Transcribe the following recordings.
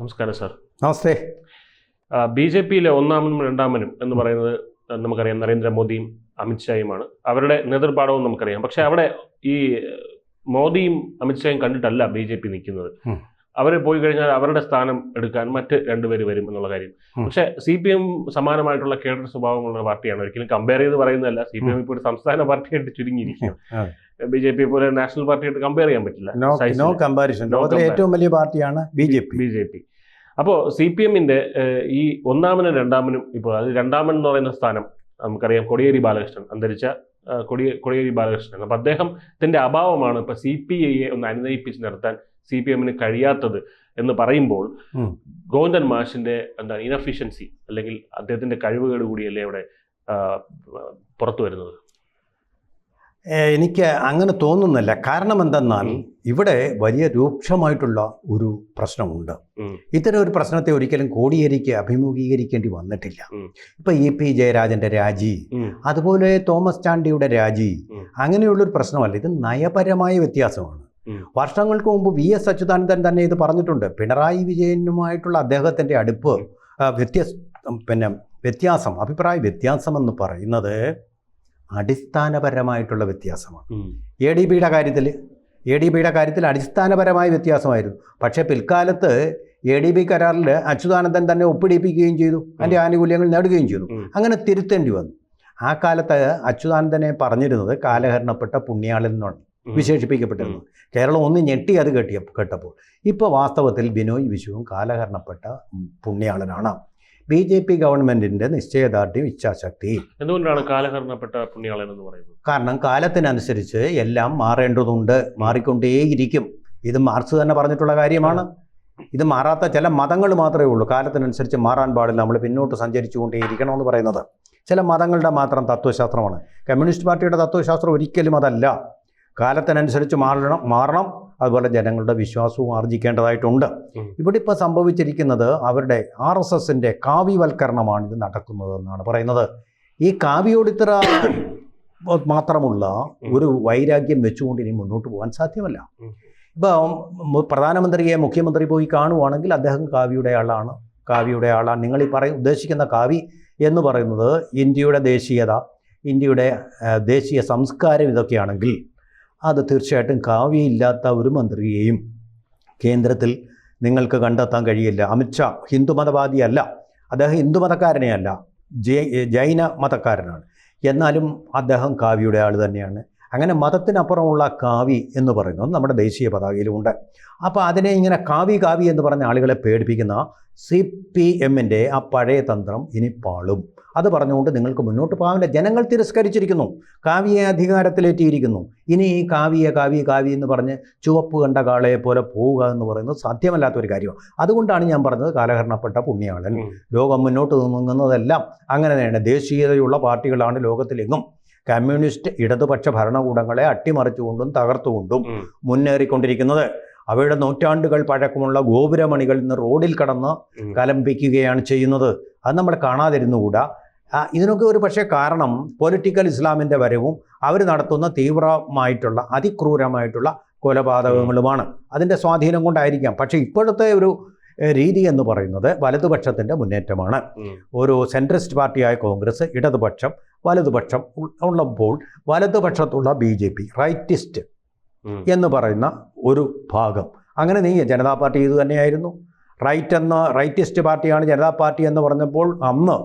നമസ്കാരം സാർ. നമസ്തേ. B J പിയിലെ ഒന്നാമനും രണ്ടാമനും എന്ന് പറയുന്നത് നമുക്കറിയാം നരേന്ദ്രമോദിയും അമിത്ഷായുമാണ്. അവരുടെ നേതൃപാഠവും നമുക്കറിയാം. പക്ഷെ അവിടെ ഈ മോദിയും അമിത്ഷായും കണ്ടിട്ടല്ല ബി ജെ പി നിൽക്കുന്നത്. അവർ പോയി കഴിഞ്ഞാൽ അവരുടെ സ്ഥാനം എടുക്കാൻ മറ്റ് രണ്ടുപേര് വരും എന്നുള്ള കാര്യം. പക്ഷെ സി പി എം സമാനമായിട്ടുള്ള കേഡർ സ്വഭാവമുള്ള പാർട്ടിയാണ്. ഒരിക്കലും കമ്പയർ ചെയ്ത് പറയുന്നതല്ല. സി പി എം ഇപ്പോൾ ഒരു സംസ്ഥാന പാർട്ടിയായിട്ട് ചുരുങ്ങിയിരിക്കും ബി ജെ പി പോലെ നാഷണൽ പാർട്ടിയായിട്ട് കമ്പയർ ചെയ്യാൻ പറ്റില്ല. നോ. കമ്പാരിസൺ ലോകത്തിലെ ഏറ്റവും വലിയ പാർട്ടിയാണ് B J P B J P അപ്പോൾ സി പി എമ്മിന്റെ ഈ ഒന്നാമനും രണ്ടാമനും ഇപ്പോൾ അത് രണ്ടാമൻ എന്ന് പറയുന്ന സ്ഥാനം നമുക്കറിയാം. കൊടിയേരി ബാലകൃഷ്ണൻ അന്തരിച്ച കൊടിയ കൊടിയേരി ബാലകൃഷ്ണൻ. അപ്പൊ അദ്ദേഹത്തിന്റെ അഭാവമാണ് ഇപ്പൊ സി പി ഐയെ ഒന്ന് അനുനയിപ്പിച്ച് നിർത്താൻ സി പി എമ്മിന് കഴിയാത്തത് എന്ന് പറയുമ്പോൾ. ഗോവിന്ദൻ മാഷിന്റെ എന്താണ് ഇനഫിഷ്യൻസി അല്ലെങ്കിൽ അദ്ദേഹത്തിന്റെ കഴിവുകേട് കൂടിയല്ലേ അവിടെ പുറത്തു വരുന്നത്? എനിക്ക് അങ്ങനെ തോന്നുന്നില്ല. കാരണം എന്തെന്നാൽ ഇവിടെ വലിയ രൂക്ഷമായിട്ടുള്ള ഒരു പ്രശ്നമുണ്ട്. ഇത്തരം ഒരു പ്രശ്നത്തെ ഒരിക്കലും കോടിയേരിക്ക് അഭിമുഖീകരിക്കേണ്ടി വന്നിട്ടില്ല. ഇപ്പൊ ഇ പി ജയരാജന്റെ രാജി അതുപോലെ തോമസ് ചാണ്ടിയുടെ രാജി അങ്ങനെയുള്ളൊരു പ്രശ്നമല്ല. ഇത് നയപരമായ വ്യത്യാസമാണ്. വർഷങ്ങൾക്ക് മുമ്പ് വി എസ് അച്യുതാനന്ദൻ തന്നെ ഇത് പറഞ്ഞിട്ടുണ്ട്. പിണറായി വിജയനുമായിട്ടുള്ള അദ്ദേഹത്തിന്റെ അടുപ്പ് വ്യത്യസ് പിന്നെ വ്യത്യാസം അഭിപ്രായ വ്യത്യാസം എന്ന് പറയുന്നത് അടിസ്ഥാനപരമായിട്ടുള്ള വ്യത്യാസമാണ്. എ ഡി ബിയുടെ കാര്യത്തിൽ എ ഡി ബിയുടെ കാര്യത്തിൽ അടിസ്ഥാനപരമായ വ്യത്യാസമായിരുന്നു. പക്ഷേ പിൽക്കാലത്ത് എ ഡി ബി കരാറിൽ അച്യുതാനന്ദൻ തന്നെ ഒപ്പിടിപ്പിക്കുകയും ചെയ്തു. അതിന്റെ ആനുകൂല്യങ്ങൾ നേടുകയും ചെയ്തു. അങ്ങനെ തിരുത്തേണ്ടി വന്നു. ആ കാലത്ത് അച്യുതാനന്ദനെ പറഞ്ഞിരുന്നത് കാലഹരണപ്പെട്ട പുണ്യാളിൽ എന്നാണ് ഉം. വിശേഷിപ്പിക്കപ്പെട്ടിരുന്നു. കേരളം ഒന്ന് ഞെട്ടി അത് കെട്ടിയ കേട്ടപ്പോൾ. ഇപ്പോൾ വാസ്തവത്തിൽ ബിനോയ് വിശ്വവും കാലഹരണപ്പെട്ട പുണ്യാളനാണ്. ബി ജെ പി ഗവൺമെന്റിന്റെ നിശ്ചയദാർഢ്യം ഇച്ഛാശക്തി. എന്തുകൊണ്ടാണ് കാലഹരണപ്പെട്ട പുണ്യാളൻ എന്ന് പറയുന്നത്? കാരണം കാലത്തിനനുസരിച്ച് എല്ലാം മാറേണ്ടതുണ്ട് മാറിക്കൊണ്ടേയിരിക്കും. ഇത് മാർക്സ് തന്നെ പറഞ്ഞിട്ടുള്ള കാര്യമാണ്. ഇത് മാറാത്ത ചില മതങ്ങൾ മാത്രമേ ഉള്ളൂ. കാലത്തിനനുസരിച്ച് മാറാൻ പാടില്ല. നമ്മൾ പിന്നോട്ട് സഞ്ചരിച്ചുകൊണ്ടേയിരിക്കണം എന്ന് പറയുന്നത്. ചില മതങ്ങളുടെ മാത്രം തത്വശാസ്ത്രമാണ്. കമ്മ്യൂണിസ്റ്റ് പാർട്ടിയുടെ തത്വശാസ്ത്രം ഒരിക്കലും അതല്ല. കാലത്തിനനുസരിച്ച് മാറണം മാറണം. അതുപോലെ ജനങ്ങളുടെ വിശ്വാസവും ആർജിക്കേണ്ടതായിട്ടുണ്ട്. ഇവിടെ ഇപ്പോൾ സംഭവിച്ചിരിക്കുന്നത് അവരുടെ ആർ എസ് എസിന്റെ കാവ്യവൽക്കരണമാണ് ഇത് നടക്കുന്നതെന്നാണ് പറയുന്നത്. ഈ കാവ്യോടിത്തറ മാത്രമുള്ള ഒരു വൈരാഗ്യം വെച്ചുകൊണ്ട് ഇനി മുന്നോട്ട് പോകാൻ സാധ്യമല്ല. ഇപ്പം പ്രധാനമന്ത്രിയെ മുഖ്യമന്ത്രി പോയി കാണുവാണെങ്കിൽ അദ്ദേഹം കാവ്യയുടെ ആളാണ്. കാവ്യയുടെ ആളാണ്. നിങ്ങൾ ഈ പറയ ഉദ്ദേശിക്കുന്ന കാവ്യ എന്ന് പറയുന്നത് ഇന്ത്യയുടെ ദേശീയത ഇന്ത്യയുടെ ദേശീയ സംസ്കാരം ഇതൊക്കെയാണെങ്കിൽ അത് തീർച്ചയായിട്ടും കാവ്യയില്ലാത്ത ഒരു മന്ത്രിയെയും കേന്ദ്രത്തിൽ നിങ്ങൾക്ക് കണ്ടെത്താൻ കഴിയില്ല. അമിത്ഷാ ഹിന്ദുമതവാദിയല്ല. അദ്ദേഹം ഹിന്ദുമതക്കാരനെയല്ല. ജൈ ജൈന മതക്കാരനാണ്. എന്നാലും അദ്ദേഹം കാവ്യയുടെ ആൾ തന്നെയാണ്. അങ്ങനെ മതത്തിനപ്പുറമുള്ള കാവി എന്ന് പറയുന്നത് നമ്മുടെ ദേശീയ പതാകയിലുമുണ്ട് അപ്പോൾ അതിനെ ഇങ്ങനെ കാവി കാവി എന്ന് പറഞ്ഞ ആളുകളെ പേടിപ്പിക്കുന്ന സി പി എമ്മിന്റെ ആ പഴയ തന്ത്രം ഇനി പാളും. അത് പറഞ്ഞുകൊണ്ട് നിങ്ങൾക്ക് മുന്നോട്ട് പോകാവില്ല ജനങ്ങൾ തിരസ്കരിച്ചിരിക്കുന്നു. കാവ്യെ അധികാരത്തിലേറ്റിയിരിക്കുന്നു. ഇനി ഈ കാവ്യ കാവ്യ കാവ്യ എന്ന് പറഞ്ഞ് ചുവപ്പ് കണ്ട കാളയെ പോലെ പോവുക എന്ന് പറയുന്നത് സാധ്യമല്ലാത്ത ഒരു കാര്യമാണ്. അതുകൊണ്ടാണ് ഞാൻ പറഞ്ഞത് കാലഹരണപ്പെട്ട പുണ്യാളൻ. ലോകം മുന്നോട്ട് നീങ്ങുന്നതെല്ലാം അങ്ങനെ തന്നെയാണ് ദേശീയതയുള്ള പാർട്ടികളാണ് ലോകത്തിലെങ്ങും കമ്മ്യൂണിസ്റ്റ് ഇടതുപക്ഷ ഭരണകൂടങ്ങളെ അട്ടിമറിച്ചുകൊണ്ടും തകർത്തുകൊണ്ടും. മുന്നേറിക്കൊണ്ടിരിക്കുന്നത്. അവയുടെ നൂറ്റാണ്ടുകൾ പഴക്കമുള്ള ഗോപുരമണികൾ ഇന്ന് റോഡിൽ കടന്ന്. കലമ്പിക്കുകയാണ് ചെയ്യുന്നത്. അത് നമ്മൾ കാണാതിരുന്നുകൂടാ. ഇതിനൊക്കെ ഒരു പക്ഷേ കാരണം പൊളിറ്റിക്കൽ ഇസ്ലാമിന്റെ വരവും അവർ നടത്തുന്ന തീവ്രമായിട്ടുള്ള അതിക്രൂരമായിട്ടുള്ള കൊലപാതകങ്ങളുമാണ്. അതിന്റെ സ്വാധീനം കൊണ്ടായിരിക്കാം. പക്ഷേ ഇപ്പോഴത്തെ ഒരു രീതി എന്ന് പറയുന്നത് വലതുപക്ഷത്തിന്റെ മുന്നേറ്റമാണ്. ഒരു സെൻട്രിസ്റ്റ് പാർട്ടിയായ കോൺഗ്രസ് ഇടതുപക്ഷം വലതുപക്ഷം ഉള്ളപ്പോൾ വലതുപക്ഷത്തുള്ള ബി ജെ പി റൈറ്റിസ്റ്റ് എന്ന് പറയുന്ന ഒരു ഭാഗം. അങ്ങനെ നീ ജനതാ പാർട്ടി ഇത് തന്നെയായിരുന്നു. റൈറ്റ് എന്ന റൈറ്റിസ്റ്റ് പാർട്ടിയാണ് ജനതാ പാർട്ടി എന്ന് പറഞ്ഞപ്പോൾ അന്ന്.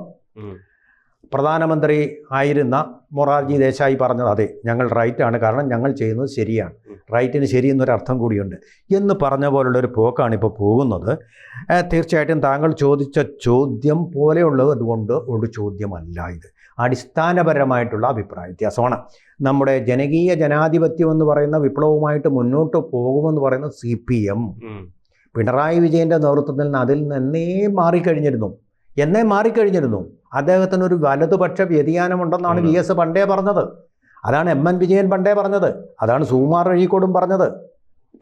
പ്രധാനമന്ത്രി ആയിരുന്ന മൊറാർജി ദേശായി പറഞ്ഞത് അതെ ഞങ്ങൾ റൈറ്റാണ് കാരണം ഞങ്ങൾ ചെയ്യുന്നത് ശരിയാണ്. റൈറ്റിന് ശരി എന്നൊരു അർത്ഥം കൂടിയുണ്ട്. എന്ന് പറഞ്ഞ പോലുള്ളൊരു പോക്കാണ് ഇപ്പോൾ പോകുന്നത്. തീർച്ചയായിട്ടും താങ്കൾ ചോദിച്ച ചോദ്യം പോലെയുള്ളത് അതുകൊണ്ട് ഒരു ചോദ്യമല്ല ഇത്. അടിസ്ഥാനപരമായിട്ടുള്ള അഭിപ്രായ വ്യത്യാസമാണ്. നമ്മുടെ ജനകീയ ജനാധിപത്യം എന്ന് പറയുന്ന വിപ്ലവവുമായിട്ട് മുന്നോട്ട് പോകുമെന്ന് പറയുന്ന സി പി എം. പിണറായി വിജയന്റെ നേതൃത്വത്തിൽ നിന്ന് അതിൽ നിന്നേ മാറിക്കഴിഞ്ഞിരുന്നു. എന്നേ മാറിക്കഴിഞ്ഞിരുന്നു. അദ്ദേഹത്തിന് ഒരു വലതുപക്ഷ വ്യതിയാനമുണ്ടെന്നാണ് വി എസ് പണ്ടേ പറഞ്ഞത്. അതാണ് എം എൻ വിജയൻ പണ്ടേ പറഞ്ഞത്. അതാണ് സുകുമാർ അഴീക്കോടും പറഞ്ഞത്.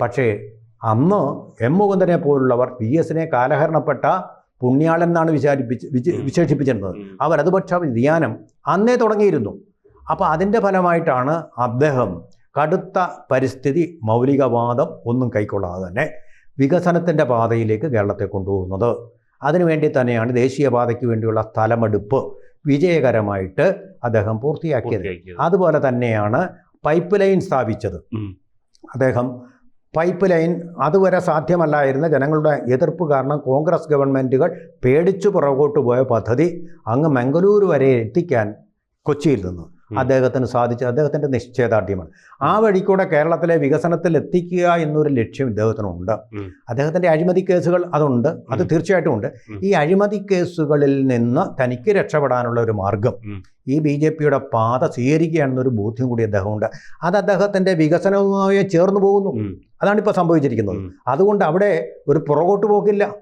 പക്ഷേ അന്ന് എം മുകുന്ദനെ പോലുള്ളവർ വി എസിനെ കാലഹരണപ്പെട്ട പുണ്യാളൻ എന്നാണ് വിചാരിപ്പിച്ച് വിച- വിശേഷിപ്പിച്ചിരുന്നത്. ആ വലതുപക്ഷ വ്യതിയാനം അന്നേ തുടങ്ങിയിരുന്നു. അപ്പോൾ അതിന്റെ ഫലമായിട്ടാണ് അദ്ദേഹം കടുത്ത പരിസ്ഥിതി മൗലികവാദം ഒന്നും കൈക്കൊള്ളാതെ തന്നെ വികസനത്തിന്റെ പാതയിലേക്ക് കേരളത്തെ കൊണ്ടുപോകുന്നത്. അതിനുവേണ്ടി തന്നെയാണ് ദേശീയപാതയ്ക്ക് വേണ്ടിയുള്ള സ്ഥലമെടുപ്പ് വിജയകരമായിട്ട് അദ്ദേഹം പൂർത്തിയാക്കിയത്. അതുപോലെ തന്നെയാണ് പൈപ്പ് ലൈൻ സ്ഥാപിച്ചത് അദ്ദേഹം പൈപ്പ് ലൈൻ അതുവരെ സാധ്യമല്ലായിരുന്ന ജനങ്ങളുടെ എതിർപ്പ് കാരണം കോൺഗ്രസ് ഗവൺമെന്റുകൾ പേടിച്ചു പുറകോട്ട് പോയ പദ്ധതി അങ്ങ് മംഗലൂരു വരെ എത്തിക്കാൻ കൊച്ചിയിൽ നിന്ന്. അദ്ദേഹത്തിന് സാധിച്ചു അദ്ദേഹത്തിന്റെ നിശ്ചയദാർഢ്യമാണ്. ആ വഴിക്കൂടെ കേരളത്തിലെ വികസനത്തിൽ എത്തിക്കുക എന്നൊരു ലക്ഷ്യം ഇദ്ദേഹത്തിനുണ്ട്. അദ്ദേഹത്തിന്റെ അഴിമതി കേസുകൾ അതുണ്ട്. അത് തീർച്ചയായിട്ടും ഉണ്ട്. ഈ അഴിമതി കേസുകളിൽ നിന്ന് തനിക്ക് രക്ഷപ്പെടാനുള്ള ഒരു മാർഗം ഈ ബി ജെ പിയുടെ പാത സ്വീകരിക്കുകയാണെന്നൊരു ബോധ്യം കൂടി അദ്ദേഹമുണ്ട്. അത് അദ്ദേഹത്തിന്റെ വികസനവുമായി ചേർന്ന് പോകുന്നു. അതാണിപ്പോൾ അതാണ് ഇപ്പോൾ സംഭവിച്ചിരിക്കുന്നത് അതുകൊണ്ട് അവിടെ ഒരു പുറകോട്ട് പോക്കില്ല.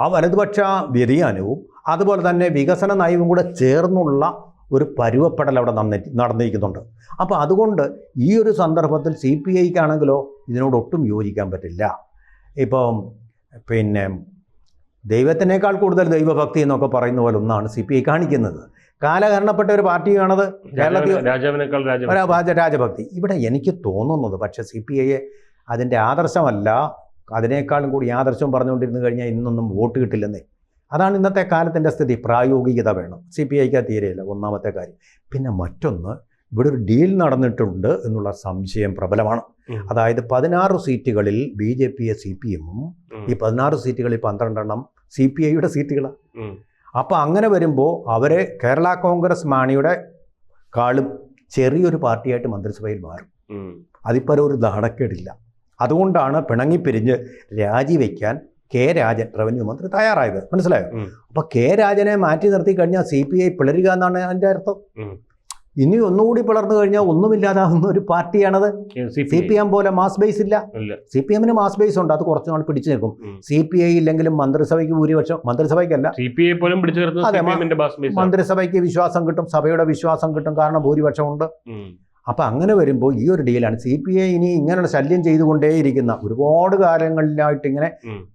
ആ വലതുപക്ഷ വ്യതിയാനവും അതുപോലെ തന്നെ വികസന നയവും കൂടെ ചേർന്നുള്ള ഒരു പരുവപ്പെടൽ അവിടെ നടന്നി നടന്നിരിക്കുന്നുണ്ട്. അപ്പോൾ അതുകൊണ്ട് ഈ ഒരു സന്ദർഭത്തിൽ സി പി ഐക്കാണെങ്കിലോ ഇതിനോട് ഒട്ടും യോജിക്കാൻ പറ്റില്ല. ഇപ്പം പിന്നെ ദൈവത്തിനേക്കാൾ കൂടുതൽ ദൈവഭക്തി എന്നൊക്കെ പറയുന്ന പോലെ ഒന്നാണ് സി പി ഐ കാണിക്കുന്നത്. കാലഹരണപ്പെട്ട ഒരു പാർട്ടിയാണത് കേരളത്തിൽ രാജഭക്തി. ഇവിടെ എനിക്ക് തോന്നുന്നത് പക്ഷേ സി പി ഐയെ അതിന്റെ ആദർശമല്ല. അതിനേക്കാളും കൂടി ആദർശം പറഞ്ഞുകൊണ്ടിരുന്നു കഴിഞ്ഞാൽ ഇന്നൊന്നും വോട്ട് കിട്ടില്ലെന്നേ. അതാണ് ഇന്നത്തെ കാലത്തിന്റെ സ്ഥിതി. പ്രായോഗികത വേണം. സി പി ഐക്ക് തീരെയില്ല. ഒന്നാമത്തെ കാര്യം. പിന്നെ മറ്റൊന്ന് ഇവിടെ ഒരു ഡീൽ നടന്നിട്ടുണ്ട് എന്നുള്ള സംശയം പ്രബലമാണ്. അതായത് പതിനാറ് സീറ്റുകളിൽ ബി ജെ പിയെ സി പി എമ്മും ഈ പതിനാറ് സീറ്റുകളിൽ പന്ത്രണ്ടെണ്ണം സി പി ഐയുടെ സീറ്റുകളാണ്. അപ്പോൾ അങ്ങനെ വരുമ്പോൾ അവരെ കേരള കോൺഗ്രസ് മാണിയുടെ കാളും ചെറിയൊരു പാർട്ടിയായിട്ട് മന്ത്രിസഭയിൽ മാറും. അതിപ്പോൾ ഒരു നാണക്കേടില്ല അതുകൊണ്ടാണ് പിണങ്ങിപ്പിരിഞ്ഞ് രാജിവെക്കാൻ കെ രാജൻ റവന്യൂ മന്ത്രി തയ്യാറായത്. മനസ്സിലായോ? അപ്പൊ കെ രാജനെ മാറ്റി നിർത്തി കഴിഞ്ഞാൽ സി പി ഐ പിളരുക എന്നാണ് അതിന്റെ അർത്ഥം. ഇനി ഒന്നുകൂടി പിളർന്നു കഴിഞ്ഞാൽ ഒന്നുമില്ലാതാവുന്ന ഒരു പാർട്ടിയാണത്. സി പി എം പോലെ മാസ് ബേസ് ഇല്ല. സി പി എമ്മിന് മാസ് ബേസ് ഉണ്ട്. അത് കുറച്ചു നാൾ പിടിച്ചു നിൽക്കും. സി പി ഐ ഇല്ലെങ്കിലും മന്ത്രിസഭയ്ക്ക് ഭൂരിപക്ഷം മന്ത്രിസഭയ്ക്കല്ല. അതെ, മന്ത്രിസഭയ്ക്ക് വിശ്വാസം കിട്ടും സഭയുടെ വിശ്വാസം കിട്ടും കാരണം ഭൂരിപക്ഷമുണ്ട്. ഉം. അപ്പം അങ്ങനെ വരുമ്പോൾ ഈ ഒരു ഡീലാണ് സി പി ഐ ഇനി ഇങ്ങനെയുള്ള ശല്യം ചെയ്തുകൊണ്ടേയിരിക്കുന്ന ഒരുപാട് കാലങ്ങളിലായിട്ട് ഇങ്ങനെ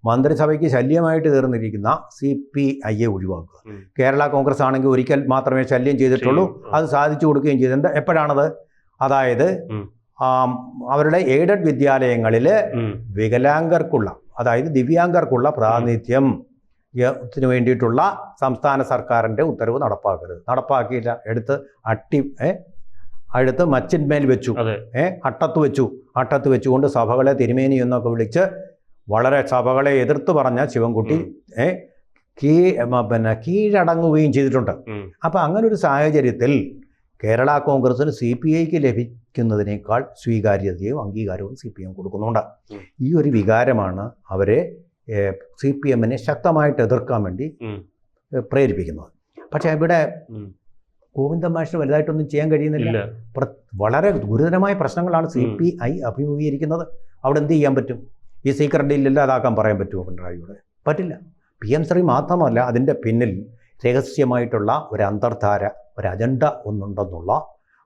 മന്ത്രിസഭയ്ക്ക് ശല്യമായിട്ട് തീർന്നിരിക്കുന്ന സി പി ഐയെ ഒഴിവാക്കുക. കേരള കോൺഗ്രസ് ആണെങ്കിൽ ഒരിക്കൽ മാത്രമേ ശല്യം ചെയ്തിട്ടുള്ളൂ. അത് സാധിച്ചു കൊടുക്കുകയും ചെയ്തു. എന്താ എപ്പോഴാണത്? അതായത് അവരുടെ എയ്ഡഡ് വിദ്യാലയങ്ങളിൽ വികലാംഗർക്കുള്ള അതായത് ദിവ്യാംഗർക്കുള്ള പ്രാതിനിധ്യം ത്തിന് വേണ്ടിയിട്ടുള്ള സംസ്ഥാന സർക്കാരിന്റെ ഉത്തരവ് നടപ്പാക്കരുത്. നടപ്പാക്കിയില്ല. എടുത്ത് അട്ടി അടുത്ത് മച്ചിന്മേൽ വെച്ചു. ഏ അട്ടത്ത് വെച്ചു. അട്ടത്ത് വെച്ചുകൊണ്ട് സഭകളെ തിരുമേനി എന്നൊക്കെ വിളിച്ച് വളരെ സഭകളെ എതിർത്ത് പറഞ്ഞ ശിവൻകുട്ടി. ഏ കീ പിന്നെ കീഴടങ്ങുകയും ചെയ്തിട്ടുണ്ട്. അപ്പം അങ്ങനെ ഒരു സാഹചര്യത്തിൽ കേരള കോൺഗ്രസിന് സി പി ഐക്ക് ലഭിക്കുന്നതിനേക്കാൾ സ്വീകാര്യതയും അംഗീകാരവും സി പി എം കൊടുക്കുന്നുണ്ട്. ഈ ഒരു വികാരമാണ് അവരെ സി പി എമ്മിനെ ശക്തമായിട്ട് എതിർക്കാൻ വേണ്ടി പ്രേരിപ്പിക്കുന്നത്. പക്ഷേ ഇവിടെ. ഗോവിന്ദ മാഷിന് വലുതായിട്ടൊന്നും ചെയ്യാൻ കഴിയുന്നില്ല. വളരെ ഗുരുതരമായ പ്രശ്നങ്ങളാണ് സി പി ഐ അഭിമുഖീകരിക്കുന്നത്. അവിടെ എന്ത് ചെയ്യാൻ പറ്റും? ഈ സീക്രട്ട് ഡീൽ ഇല്ലാതാക്കാൻ പറയാൻ പറ്റുമോ പിണറായിയോട്? പറ്റില്ല. പി എം ശ്രീ മാത്രമല്ല അതിന്റെ പിന്നിൽ രഹസ്യമായിട്ടുള്ള ഒരു അന്തർധാര ഒരു അജണ്ട ഒന്നുണ്ടെന്നുള്ള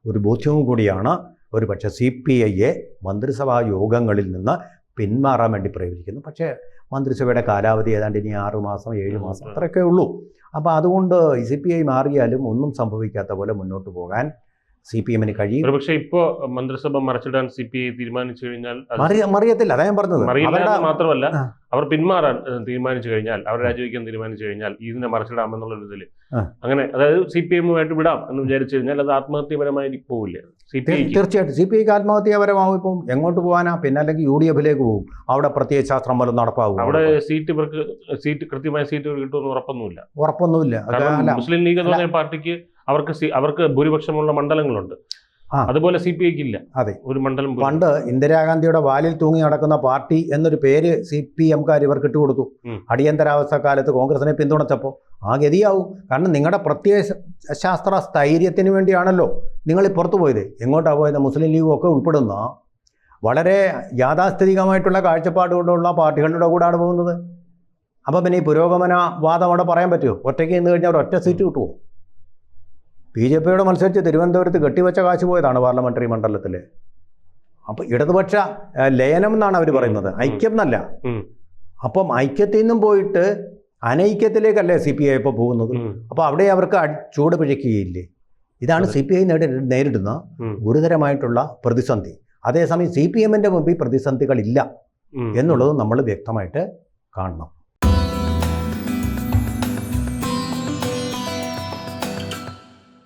ഒരു ബോധ്യവും കൂടിയാണ് ഒരു പക്ഷേ സി പി ഐയെ മന്ത്രിസഭാ യോഗങ്ങളിൽ നിന്ന് പിന്മാറാൻ വേണ്ടി പ്രേരിപ്പിക്കുന്നു. പക്ഷേ മന്ത്രിസഭയുടെ കാലാവധി ഏതാണ്ട് ഇനി ആറ് മാസം ഏഴ് മാസം. അത്രയൊക്കെ ഉള്ളൂ. അപ്പോൾ അതുകൊണ്ട് സി പി ഐ മാറിയാലും ഒന്നും സംഭവിക്കാത്ത പോലെ മുന്നോട്ട് പോകാൻ സി പി എമ്മിന് കഴിയും. പക്ഷേ ഇപ്പോൾ മന്ത്രിസഭ മറച്ചിടാൻ സി പി ഐ തീരുമാനിച്ചു കഴിഞ്ഞാൽ മറിയത്തില്ല. അതാ ഞാൻ പറഞ്ഞത്. മറിയില്ല മാത്രമല്ല അവർ പിന്മാറാൻ തീരുമാനിച്ചു കഴിഞ്ഞാൽ അവർ രാജിവെക്കാൻ തീരുമാനിച്ചു കഴിഞ്ഞാൽ ഇതിനെ മറച്ചിടാമെന്നുള്ള ഒരു ഇതിൽ ആ. അങ്ങനെ അതായത് സി പി എമ്മുമായിട്ട് വിടാം എന്ന് വിചാരിച്ചു കഴിഞ്ഞാൽ അത് ആത്മഹത്യപരമായി പോവില്ല. തീർച്ചയായിട്ടും. സി പി ഐക്ക് ആത്മഹത്യാപരമാവും ഇപ്പം എങ്ങോട്ട് പോകാനാ പിന്നെ അല്ലെങ്കിൽ യു ഡി എഫിലേക്ക് പോകും അവിടെ പ്രത്യേക ശാസ്ത്രം പോലും നടപ്പാവും അവിടെ സീറ്റ് ഇവർക്ക് സീറ്റ് കൃത്യമായ സീറ്റ് കിട്ടുമെന്ന് ഉറപ്പൊന്നുമില്ല. ഉറപ്പൊന്നുമില്ല. മുസ്ലിം ലീഗ് എന്ന് പറഞ്ഞ പാർട്ടിക്ക് അവർക്ക് അവർക്ക് ഭൂരിപക്ഷമുള്ള മണ്ഡലങ്ങളുണ്ട്. ആ. അതുപോലെ സി പി ഐക്ക് ഇല്ല അതെ. ഒരു മണ്ഡലം പണ്ട് ഇന്ദിരാഗാന്ധിയുടെ വാലിൽ തൂങ്ങി നടക്കുന്ന പാർട്ടി എന്നൊരു പേര് സി പി എംകാർ ഇവർക്ക് ഇട്ടുകൊടുത്തു. അടിയന്തരാവസ്ഥ കാലത്ത് കോൺഗ്രസിനെ പിന്തുണച്ചപ്പോൾ ആ ഗതിയാവും കാരണം നിങ്ങളുടെ പ്രത്യയ ശാസ്ത്ര സ്ഥൈര്യത്തിന് വേണ്ടിയാണല്ലോ നിങ്ങൾ ഇപ്പുറത്ത് പുറത്തു പോയത്. എങ്ങോട്ടാണ് പോയത്? മുസ്ലിം ലീഗും ഒക്കെ ഉൾപ്പെടുന്ന വളരെ യാഥാസ്ഥിതികമായിട്ടുള്ള കാഴ്ചപ്പാടുകൊണ്ടുള്ള പാർട്ടികളുടെ കൂടെയാണ് പോകുന്നത്. അപ്പോൾ പിന്നെ ഈ പുരോഗമന വാദം അവിടെ പറയാൻ പറ്റുമോ ഒറ്റയ്ക്ക് നിന്ന് കഴിഞ്ഞാൽ ഒരു ഒറ്റ സീറ്റ് കിട്ടുമോ ബി ജെ പിയോട് മത്സരിച്ച് തിരുവനന്തപുരത്ത് കെട്ടിവെച്ച കാശ് പോയതാണ് പാർലമെന്ററി മണ്ഡലത്തിൽ അപ്പോൾ ഇടതുപക്ഷ ലയനം എന്നാണ് അവർ പറയുന്നത്. ഐക്യം എന്നല്ല. അപ്പം ഐക്യത്തിൽ നിന്നും പോയിട്ട് അനൈക്യത്തിലേക്കല്ലേ സി പി ഐ ഇപ്പോൾ പോകുന്നത്? അപ്പോൾ അവിടെ അവർക്ക് ചൂട് പിഴയ്ക്കുകയില്ലേ? ഇതാണ്. സി പി ഐ നേരിടുന്ന ഗുരുതരമായിട്ടുള്ള പ്രതിസന്ധി. അതേസമയം സി പി എമ്മിന്റെ മുമ്പിൽ പ്രതിസന്ധികളില്ല. എന്നുള്ളത് നമ്മൾ വ്യക്തമായിട്ട് കാണണം.